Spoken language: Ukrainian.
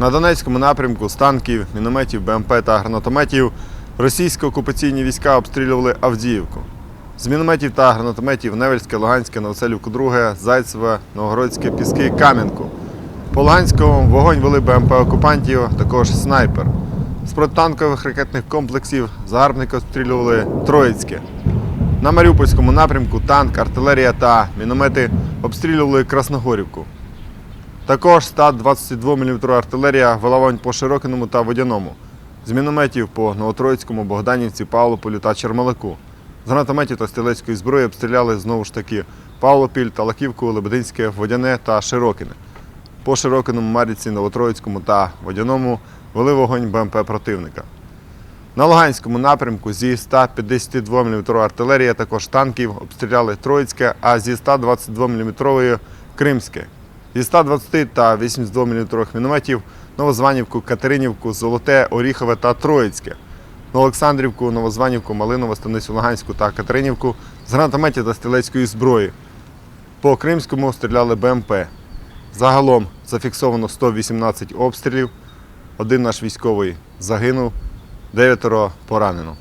На Донецькому напрямку з танків, мінометів, БМП та гранатометів російсько-окупаційні війська обстрілювали Авдіївку. З мінометів та гранатометів Невельське, Луганське, Новоселівку 2, Зайцеве, Новгородське, Піски, Кам'янку. По Луганському вогонь вели БМП окупантів, також снайпер. З протитанкових ракетних комплексів загарбники обстрілювали Троїцьке. На Маріупольському напрямку танк, артилерія та міномети обстрілювали Красногорівку. Також 122 мм артилерія вела вогонь по Широкиному та Водяному. З мінометів по Новотроїцькому, Богданівці, Павлополю та Чермалику. З гранатометів та стрілецької зброї обстріляли знову ж таки Павлопіль, Талаківку, Лебединське, Водяне та Широкине. По Широкиному, Маріці, Новотроїцькому та Водяному вели вогонь БМП противника. На Луганському напрямку зі 152 мм артилерії, також танків обстріляли Троїцьке, а зі 122 мм Кримське. Зі 120 та 82 мм мінометів Новозванівку, Катеринівку, Золоте, Оріхове та Троїцьке. На Олександрівку, Новозванівку, Малинове, Станицю Луганську та Катеринівку з гранатометів та стрілецької зброї. По Кримському стріляли БМП. Загалом зафіксовано 118 обстрілів. Один наш військовий загинув, дев'ятеро поранено.